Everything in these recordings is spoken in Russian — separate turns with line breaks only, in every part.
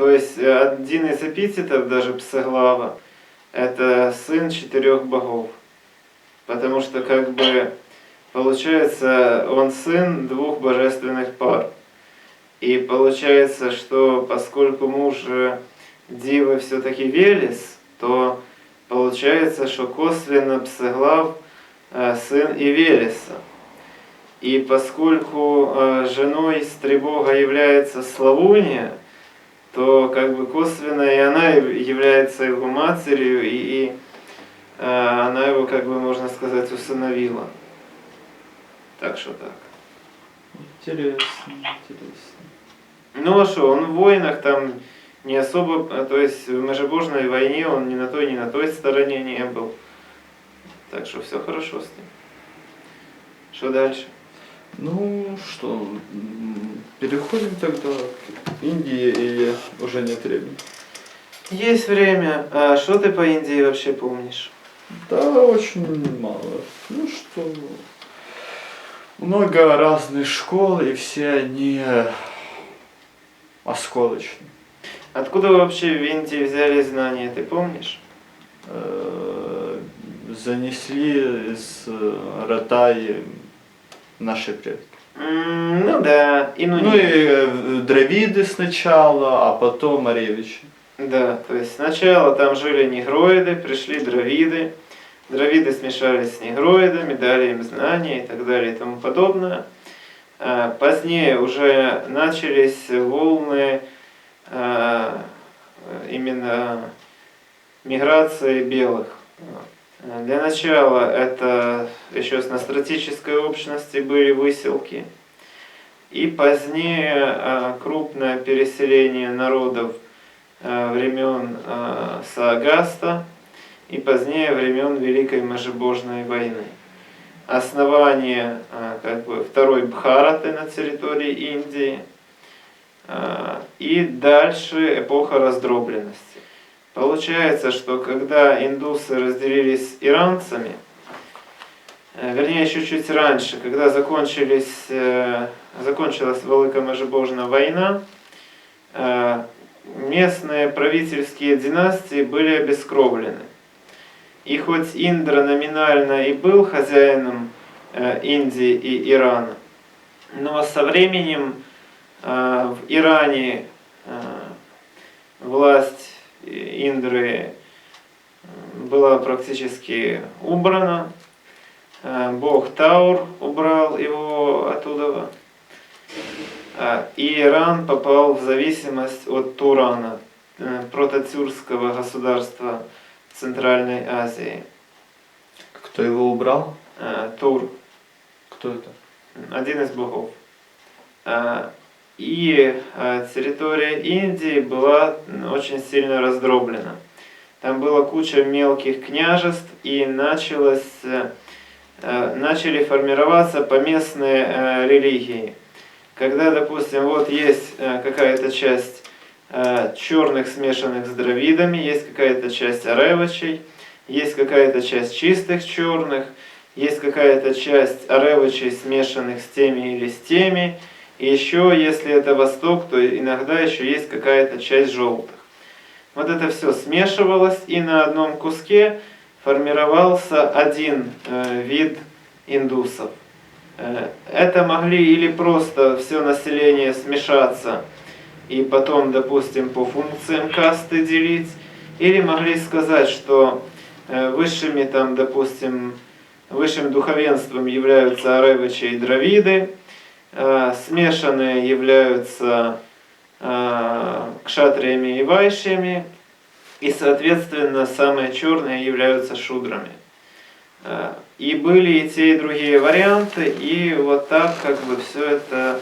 То есть один из эпитетов, даже Псеглава, это сын четырех богов. Потому что как бы получается он сын двух божественных пар. И получается, что поскольку муж э, Дивы все-таки Велес, то получается, что косвенно Псеглав э, сын и Велеса. И поскольку э, женой Стребога является Славуния, то как бы косвенно и она является его матерью, и, и э, она его, как бы можно сказать, усыновила. Так что так.
Интересно, интересно.
Ну а что, он в войнах там не особо, то есть в межебожной войне он ни на той, ни на той стороне не был. Так что все хорошо с ним. Что дальше?
Ну что, переходим тогда к Индии или уже нет времени?
Есть время. А что ты по Индии вообще помнишь?
Да, очень мало. Ну что, много разных школ, и все они осколочные.
Откуда вообще в Индии взяли знания, ты помнишь?
Э, Занесли из э, Ратаи наши предки.
М, ну да, и ну,
Ну и э, Дравиды сначала, а потом Аревичи.
Да, то есть сначала там жили негроиды, пришли дравиды, дравиды смешались с негроидами, дали им знания и так далее и тому подобное. А Позднее уже начались волны а, именно миграции белых. Для начала это еще на стратегической общности были выселки. И позднее а, крупное переселение народов а, времен а, Саагаста и позднее времен Великой Можебожной войны. Основание как бы, второй Бхараты на территории Индии и дальше эпоха раздробленности. Получается, что когда индусы разделились с иранцами, э, вернее еще чуть раньше, когда закончились, э, закончилась Великая Можебожная война, э, местные правительские династии были обескровлены. И хоть Индра номинально и был хозяином Индии и Ирана, но со временем в Иране власть Индры э, была практически убрана. Э, Бог Таур убрал его оттуда. А, И Иран попал в зависимость от Турана, э, прототюркского государства Центральной Азии.
Кто его убрал?
Э, Тур,
Кто это?
один из богов. И э, территория Индии была очень сильно раздроблена. Там была куча мелких княжеств и началось, э, э, начали формироваться поместные религии. Когда, допустим, вот есть какая-то часть черных, смешанных с дравидами, есть какая-то часть аревачей, есть какая-то часть чистых черных, есть какая-то часть аревачей, смешанных с теми или с теми, и еще, если это Восток, то иногда еще есть какая-то часть желтых. Вот это все смешивалось, и на одном куске формировался один э, вид индусов. Э, Это могли или просто все население смешаться и потом, допустим, по функциям касты делить, или могли сказать, что э, высшими там, допустим, высшим духовенством являются аревичи и дравиды, смешанные являются э, кшатриями и вайшями, и, соответственно, самые черные являются шудрами. Э, И были и те, и другие варианты, и вот так как бы все это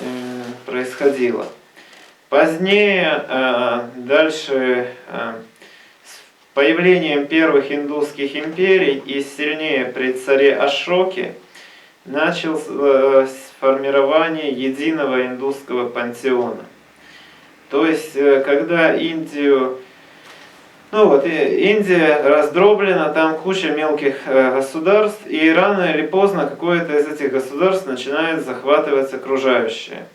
э, происходило. Позднее, э, дальше, э, с появлением первых индусских империй и сильнее при царе Ашоке, началось формирование единого индусского пантеона. То есть, э, когда Индию ну вот, Индия раздроблена, там куча мелких э, государств, и рано или поздно какое-то из этих государств начинает захватывать окружающее.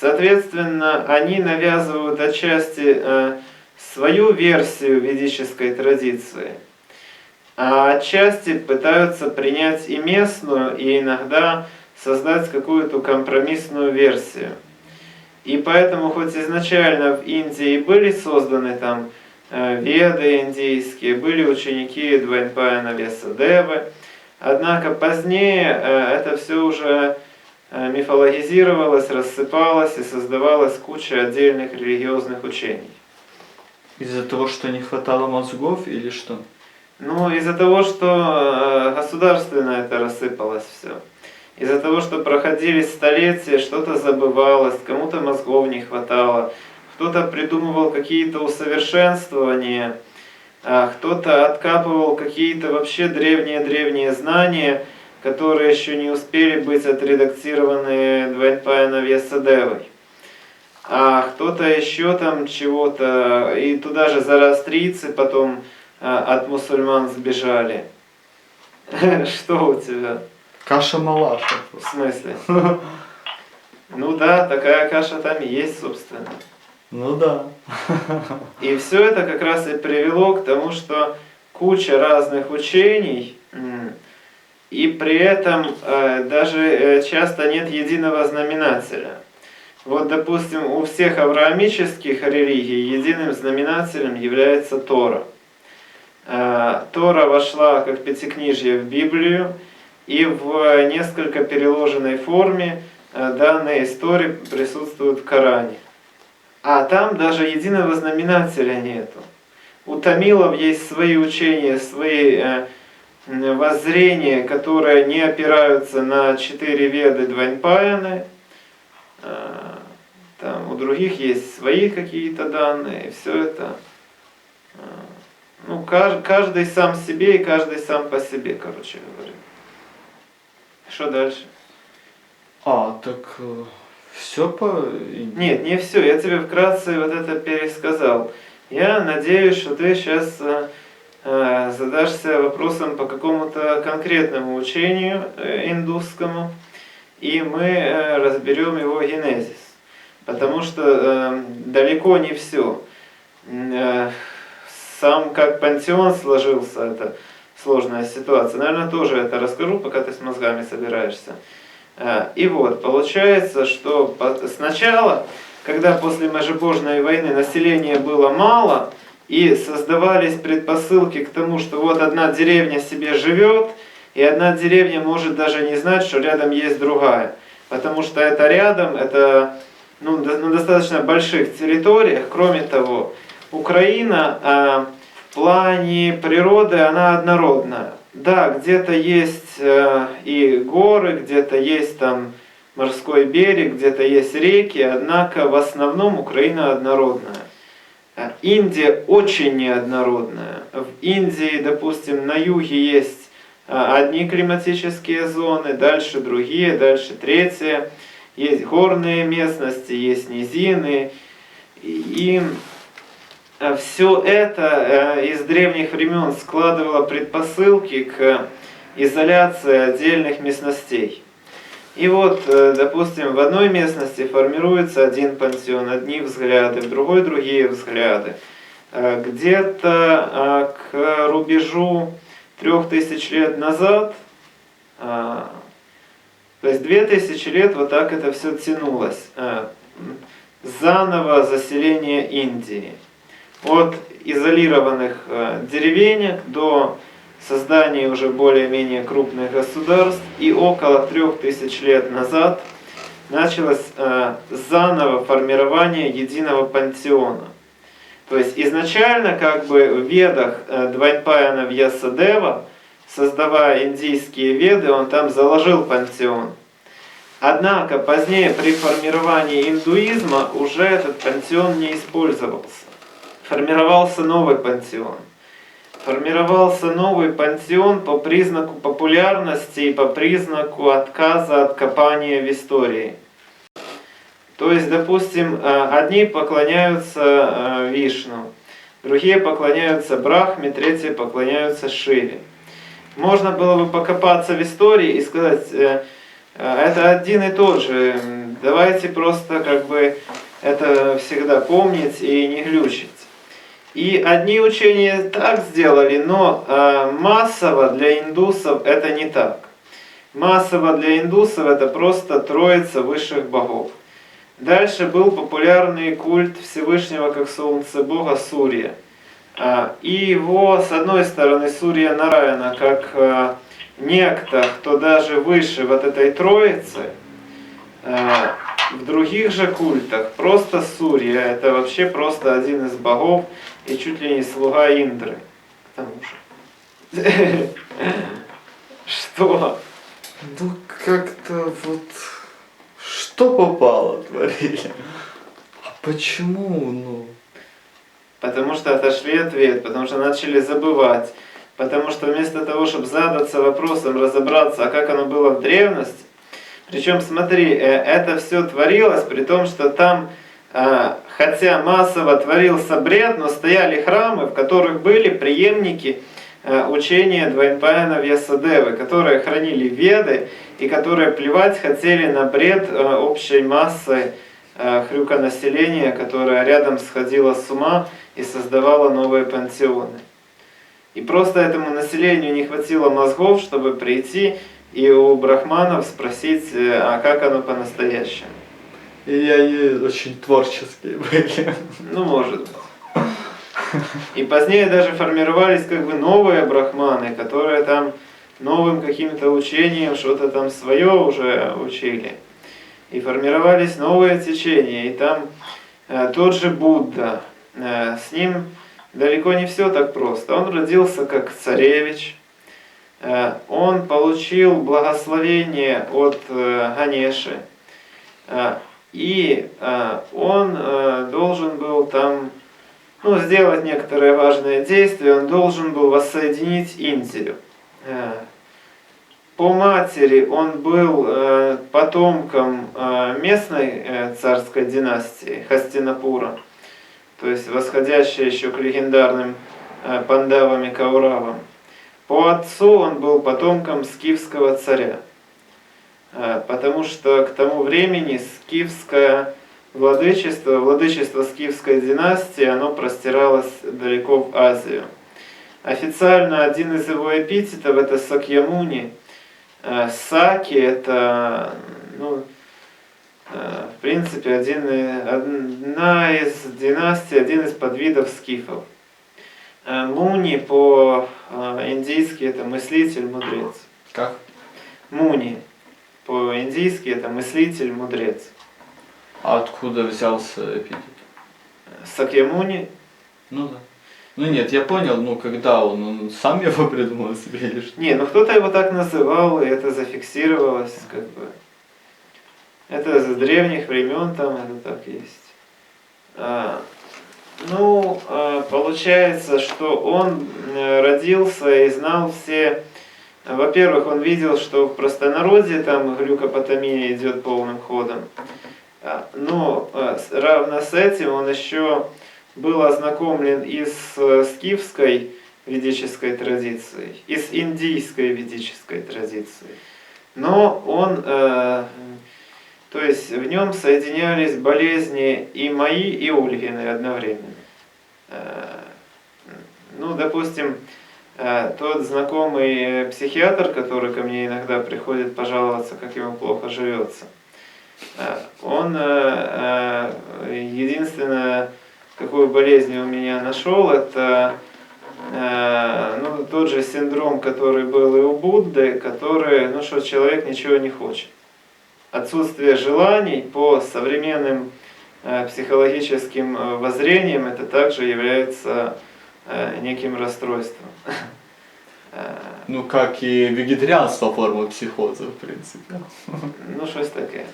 Соответственно, они навязывают отчасти э, свою версию ведической традиции, а отчасти пытаются принять и местную, и иногда создать какую-то компромиссную версию. И поэтому, хоть изначально в Индии были созданы там э, веды индийские, были ученики Двайнпаяна Весадевы, однако позднее э, это все уже э, мифологизировалось, рассыпалось и создавалась куча отдельных религиозных учений.
Из-за того, что не хватало мозгов или что?
Ну, из-за того, что э, государственно это рассыпалось все. Из-за того, что проходили столетия, что-то забывалось, кому-то мозгов не хватало, кто-то придумывал какие-то усовершенствования, а кто-то откапывал какие-то вообще древние-древние знания, которые еще не успели быть отредактированы Двайнпаяна Весадевой. А кто-то еще там чего-то, и туда же зарастрийцы потом от мусульман сбежали. Что у тебя?
Каша-малаша.
В смысле? Ну да, такая каша там и есть, собственно.
Ну да.
И все это как раз и привело к тому, что куча разных учений, и при этом э, даже э, часто нет единого знаменателя. Вот, допустим, у всех авраамических религий единым знаменателем является Тора. Э, Тора вошла как пятикнижье в Библию, и в несколько переложенной форме э, данная история присутствует в Коране. А там даже единого знаменателя нету. У тамилов есть свои учения, свои э, воззрения, которые не опираются на четыре веды Дваньпаяны. Э, Там у других есть свои какие-то данные, все это. Э, Ну, кажд- каждый сам себе и каждый сам по себе, короче говоря. Что дальше?
А, так все по...
Нет, не все. Я тебе вкратце вот это пересказал. Я надеюсь, что ты сейчас задашься вопросом по какому-то конкретному учению э, индусскому, и мы э, разберем его генезис. Потому что э, далеко не все. Сам как пантеон сложился, это сложная ситуация. Наверное, тоже это расскажу, пока ты с мозгами собираешься. Э, И вот, получается, что сначала, когда после Межебожной войны населения было мало, и создавались предпосылки к тому, что вот одна деревня себе живет, и одна деревня может даже не знать, что рядом есть другая. Потому что это рядом, это ну, на достаточно больших территориях. Кроме того, Украина а, в плане природы, она однородная. Да, где-то есть э, и горы, где-то есть там морской берег, где-то есть реки, однако в основном Украина однородная. А Индия очень неоднородная. В Индии, допустим, на юге есть а, одни климатические зоны, дальше другие, дальше третьи. Есть горные местности, есть низины. И все это э, из древних времен складывало предпосылки к изоляции отдельных местностей. И вот, э, допустим, в одной местности формируется один пансион, одни взгляды, в другой другие взгляды. Э, Где-то к рубежу трех тысяч лет назад, то есть две тысячи лет вот так это все тянулось. Заново заселение Индии. От изолированных э, деревенек до создания уже более-менее крупных государств. И около трех тысяч лет назад началось э, заново формирование единого пантеона. То есть изначально как бы в ведах э, Двайнпаяна Вьясадева, создавая индийские веды, он там заложил пантеон. Однако позднее при формировании индуизма уже этот пантеон не использовался. Формировался новый пантеон. Формировался новый пантеон по признаку популярности и по признаку отказа от копания в истории. То есть, допустим, э, одни поклоняются э, Вишну, другие поклоняются Брахме, третьи поклоняются Шиве. Можно было бы покопаться в истории и сказать, э, это один и тот же Давайте просто как бы это всегда помнить и не глючить. И одни учения так сделали, но э, массово для индусов это не так. Массово для индусов это просто троица высших богов. Дальше был популярный культ Всевышнего как Солнце Бога Сурья. А, И его, с одной стороны, Сурья Нараяна как а, некто, кто даже выше вот этой троицы, а, в других же культах просто Сурья, это вообще просто один из богов и чуть ли не слуга Индры. К тому же. Что?
Ну, как-то вот... Что попало творили? А почему, ну...
Потому что отошли ответ, потому что начали забывать. Потому что вместо того, чтобы задаться вопросом, разобраться, а как оно было в древности, причем смотри, э, это все творилось, при том, что там, э, хотя массово творился бред, но стояли храмы, в которых были преемники э, учения Двайнпаяна Вьясадевы, которые хранили веды и которые плевать хотели на бред общей массы хрюка населения, которая рядом сходила с ума и создавала новые пансионы. И просто этому населению не хватило мозгов, чтобы прийти и у брахманов спросить, э, а как оно по-настоящему.
И они очень творческие были.
Ну, может быть. И позднее даже формировались как бы новые брахманы, которые там новым каким-то учением что-то там свое уже учили. И формировались новые течения. И там э, тот же Будда, э, с ним далеко не все так просто. Он родился как царевич, э, он получил благословение от э, Ганеши, э, и он должен был там ну, сделать некоторые важные действия, он должен был воссоединить Индию. По матери он был потомком местной царской династии Хастинапура то есть восходящая еще к легендарным э, пандавам и кауравам. По отцу он был потомком скифского царя, э, потому что к тому времени скифское владычество, владычество скифской династии, оно простиралось далеко в Азию. Официально один из его эпитетов это Сакьямуни. Э, Саки это ну, Э, в принципе, один, одна из династий, один из подвидов скифов. Э, Муни по-индийски это мыслитель, мудрец.
Как?
Муни по-индийски это мыслитель, мудрец.
А откуда взялся эпитет?
Сакьямуни.
Ну да. Ну нет, я понял, ну когда он, он сам его придумал себе или что?
Не, ну кто-то его так называл, и это зафиксировалось, как бы. Это с древних времен там это так есть. А, ну, а, получается, что он э, родился и знал все... Во-первых, он видел, что в простонародье там глюкопотомия идет полным ходом. А, но а, равно с этим он еще был ознакомлен и с э, скифской ведической традицией, и с индийской ведической традицией. Но он э, то есть в нем соединялись болезни и мои, и Ольгины одновременно. Э, ну, допустим, тот знакомый психиатр, который ко мне иногда приходит пожаловаться, как ему плохо живется, э, он единственное, какую болезнь у меня нашел, это ну, тот же синдром, который был и у Будды, который, ну что человек ничего не хочет. Отсутствие желаний по современным э, психологическим э, воззрениям это также является э, неким расстройством.
Ну, как и вегетарианство форма психоза, в принципе.
Ну, что такое.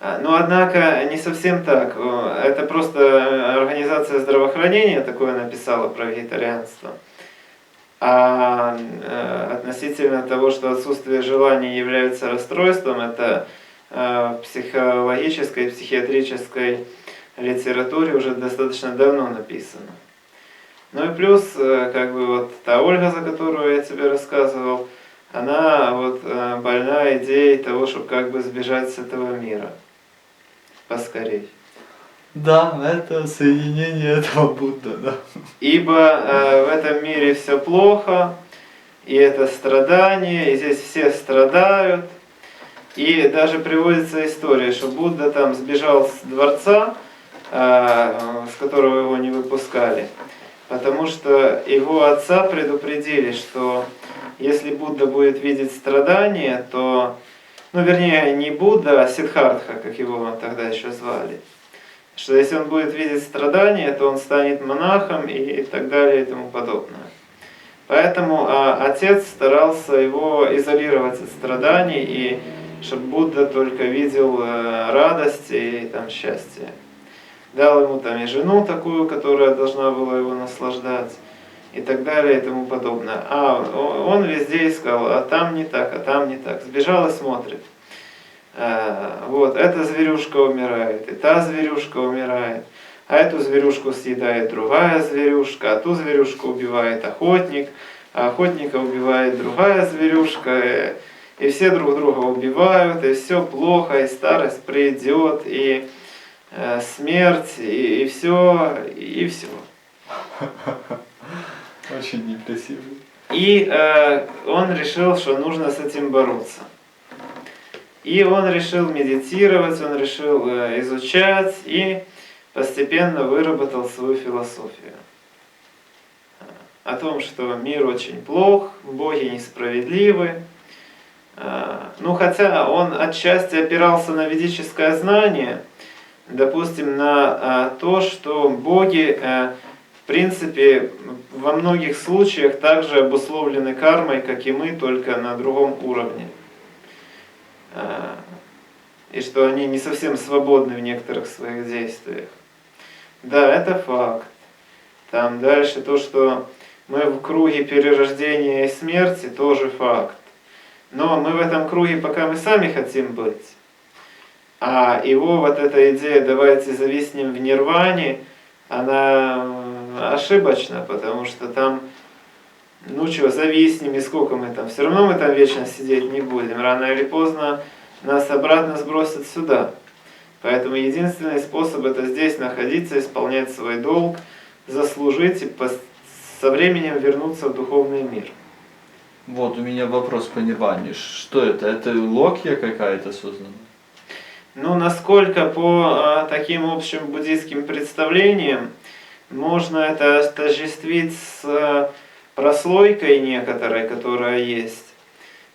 Но, однако, не совсем так. Это просто Организация здравоохранения такое написала про вегетарианство. А э, относительно того, что отсутствие желаний является расстройством, это э, в психологической и психиатрической литературе уже достаточно давно написано. Ну и плюс, э, как бы вот та Ольга, за которую я тебе рассказывал, она вот э, больна идеей того, чтобы как бы сбежать с этого мира. Поскорей.
Да, это соединение этого Будда, да.
Ибо э, в этом мире все плохо, и это страдание, и здесь все страдают. И даже приводится история, что Будда там сбежал с дворца, э, с которого его не выпускали, потому что его отца предупредили, что если Будда будет видеть страдания, то, ну вернее не Будда, а Сиддхартха, как его тогда еще звали, что если он будет видеть страдания, то он станет монахом и так далее и тому подобное. Поэтому а, отец старался его изолировать от страданий, и чтобы Будда только видел э, радость и там, счастье. Дал ему там и жену такую, которая должна была его наслаждать, и так далее и тому подобное. А он везде искал, а там не так, а там не так. Сбежал и смотрит. Э, Вот, эта зверюшка умирает, и та зверюшка умирает. А эту зверюшку съедает другая зверюшка, а ту зверюшку убивает охотник, а охотника убивает другая зверюшка, и, и все друг друга убивают, и все плохо, и старость придет, и э, смерть, и, и все, и все.
Очень некрасиво.
И э, он решил, что нужно с этим бороться. И он решил медитировать, он решил э, изучать и постепенно выработал свою философию. О том, что мир очень плох, боги несправедливы. Э, Ну, хотя он отчасти опирался на ведическое знание, допустим, на э, то, что боги, э, в принципе, во многих случаях также обусловлены кармой, как и мы, только на другом уровне. Э, И что они не совсем свободны в некоторых своих действиях. Да, это факт. Там дальше то, что мы в круге перерождения и смерти, тоже факт. Но мы в этом круге, пока мы сами хотим быть. А его вот эта идея «давайте зависнем в нирване», она ошибочна, потому что там, ну что, зависнем и сколько мы там, все равно мы там вечно сидеть не будем. Рано или поздно нас обратно сбросят сюда. Поэтому единственный способ это здесь находиться, исполнять свой долг, заслужить и со временем вернуться в духовный мир.
Вот у меня вопрос по нирване. Что это? Это локья какая-то создана?
Ну, насколько по а, таким общим буддийским представлениям можно это отождествить с а, прослойкой некоторой, которая есть,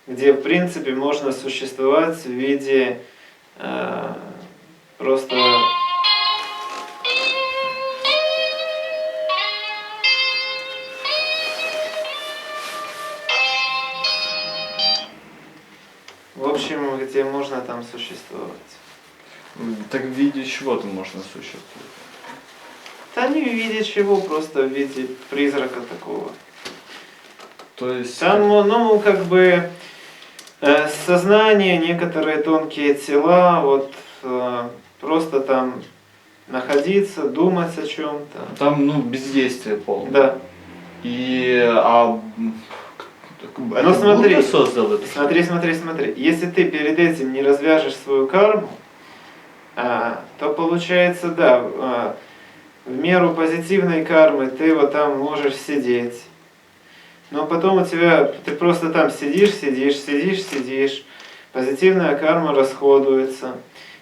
где, в принципе, можно существовать в виде а, просто... В общем, где можно там существовать.
Так в виде чего-то можно существовать?
Да не в виде чего, просто в виде призрака такого.
То есть...
Там, ну, как бы э, сознание, некоторые тонкие тела, вот э, просто там находиться, думать о чем-то.
Там, ну, бездействие полное.
Да.
И... А...
Ну, смотри.
Создал это?
Смотри, смотри, смотри. Если ты перед этим не развяжешь свою карму, то получается, да, а, в меру позитивной кармы ты вот там можешь сидеть. Но потом у тебя, ты просто там сидишь, сидишь, сидишь, сидишь. Позитивная карма расходуется.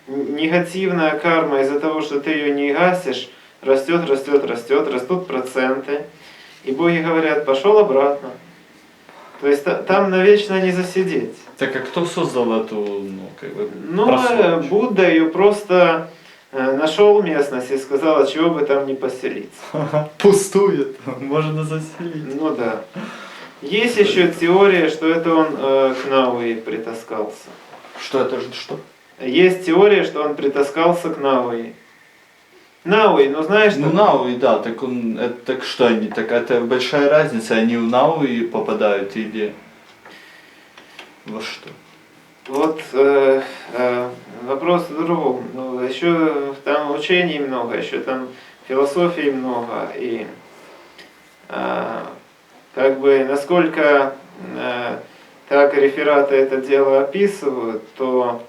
Негативная карма из-за того, что ты ее не гасишь, растет, растет, растет, растут проценты. И боги говорят, пошел обратно. То есть та- там навечно не засидеть.
Так а кто создал эту, ну, как бы,
Ну, э,
прослойку?
Будда ее просто э, нашел местность и сказал, а чего бы там не поселиться.
Пустует, можно заселить.
Ну да. Есть еще теория, что это он э, к Науи притаскался.
Что это же, что?
Есть теория, что он притаскался к Науи. Науи, ну знаешь,
Ну,
что-
Науи, да, так он, это, так что они, так это большая разница, они в Науи попадают или во что?
Вот э, э, вопрос в другом. Ну, еще там учений много, еще там философии много. И э, как бы насколько э, так рефераты это дело описывают, то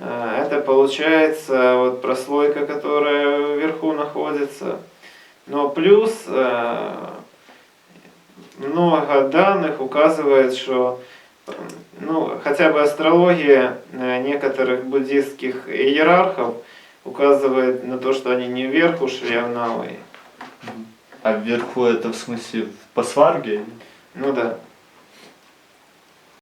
это получается вот прослойка, которая вверху находится. Но плюс э, много данных указывает, что э, ну, хотя бы астрология э, некоторых буддистских иерархов указывает на то, что они не вверх ушли, а в Науи.
А вверху это в смысле по сварге?
Ну да.